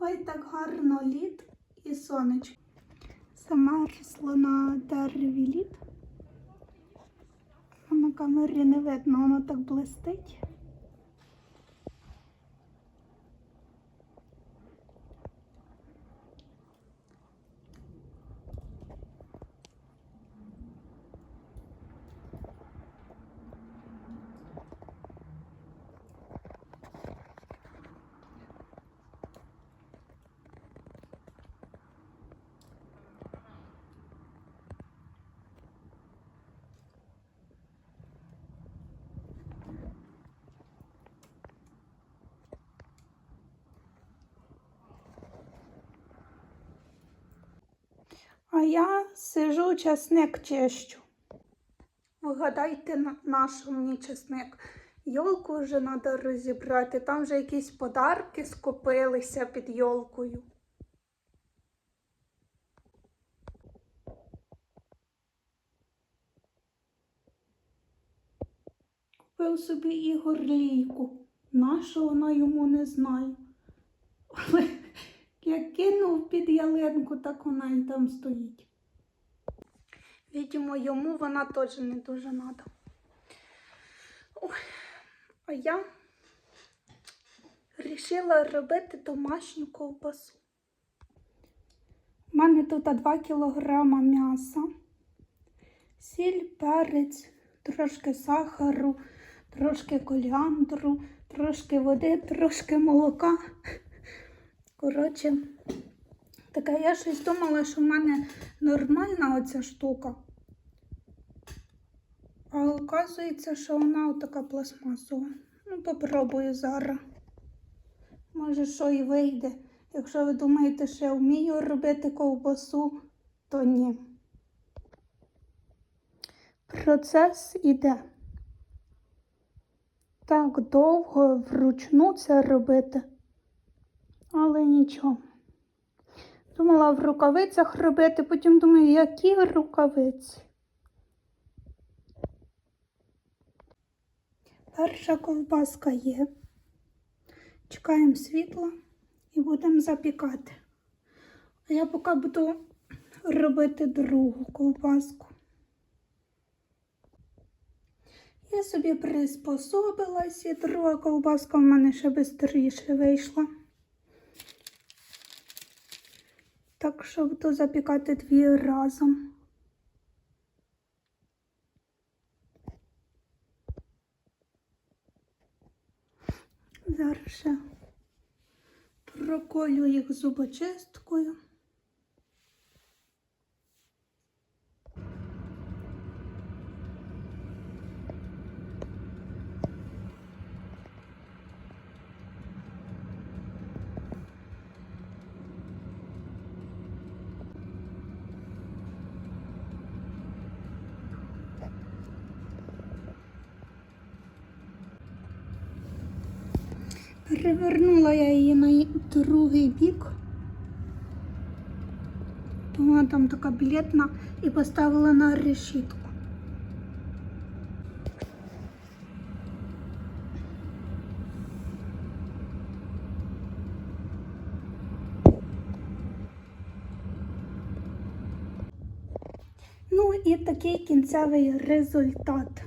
Ой, так гарно лід і сонечко. Замерзло на дереві лід. На камері не видно, воно так блистить. А я сижу, часник чищу. Вгадайте, на, на мені часник. Йолку вже треба розібрати. Там вже якісь подарки скопилися під йолкою. Купив собі Ігор лійку. Нащо вона йому не знаю. Як кинув під ялинку, так вона і там стоїть. Відомо, йому вона теж не дуже треба. А я вирішила робити домашню ковбасу. У мене тут 2 кілограма м'яса, сіль, перець, трошки сахару, трошки коліандру, трошки води, трошки молока. Коротше, таке я щось думала, що в мене нормальна оця штука. А оказується, що вона отака пластмасова. Ну, попробую зараз. Може, що і вийде. Якщо ви думаєте, що я вмію робити ковбасу, то ні. Процес іде. Так довго вручну це робити але нічого. Думала в рукавицях робити, потім думаю, які рукавиці. Перша ковбаска є. Чекаємо світла і будемо запікати. А я поки буду робити другу ковбаску. Я собі приспособилась і друга ковбаска в мене ще швидше вийшла. Так що буду запікати дві разом. Зараз ще проколю їх зубочисткою. Перевернула я її на другий бік. Вона там така білетна і поставила на решітку. Ну і такий кінцевий результат.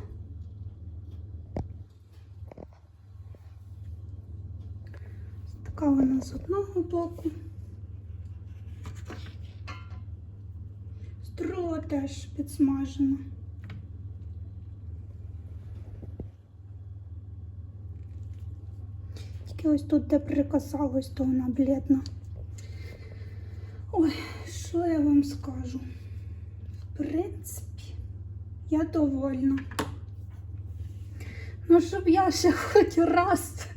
Така вона з одного боку. З другого теж підсмажена. Тільки ось тут, де прикасалось, то вона блідна. Ой, що я вам скажу? В принципі, я довольна. Ну, щоб я ще хоч раз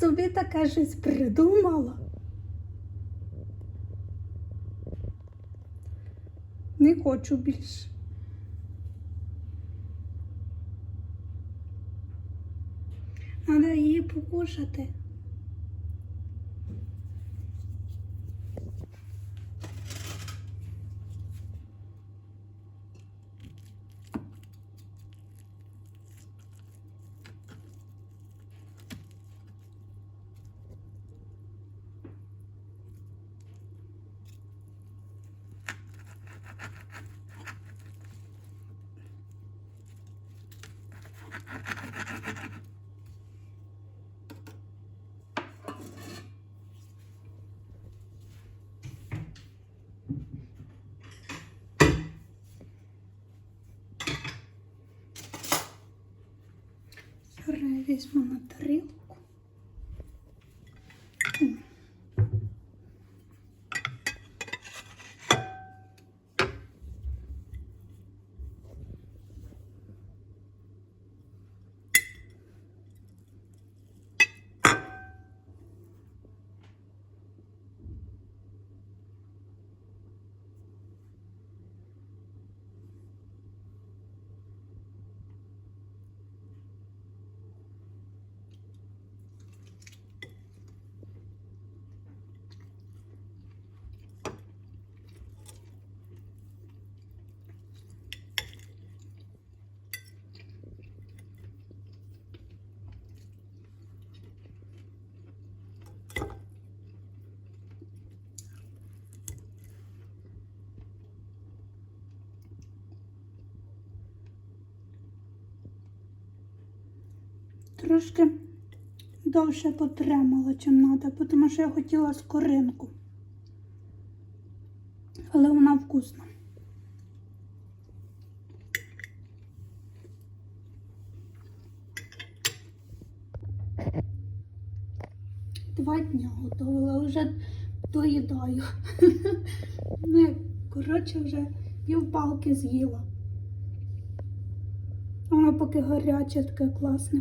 собі таке щось придумала. Не хочу більше. Треба її покушати. Візьму на тарілку. Трошки довше потримала, чим треба, тому що я хотіла скоринку. Але вона вкусна. Два дня готувала, вже доїдаю. Ну, коротше, вже півпалки з'їла. Воно поки гаряче, таке класне.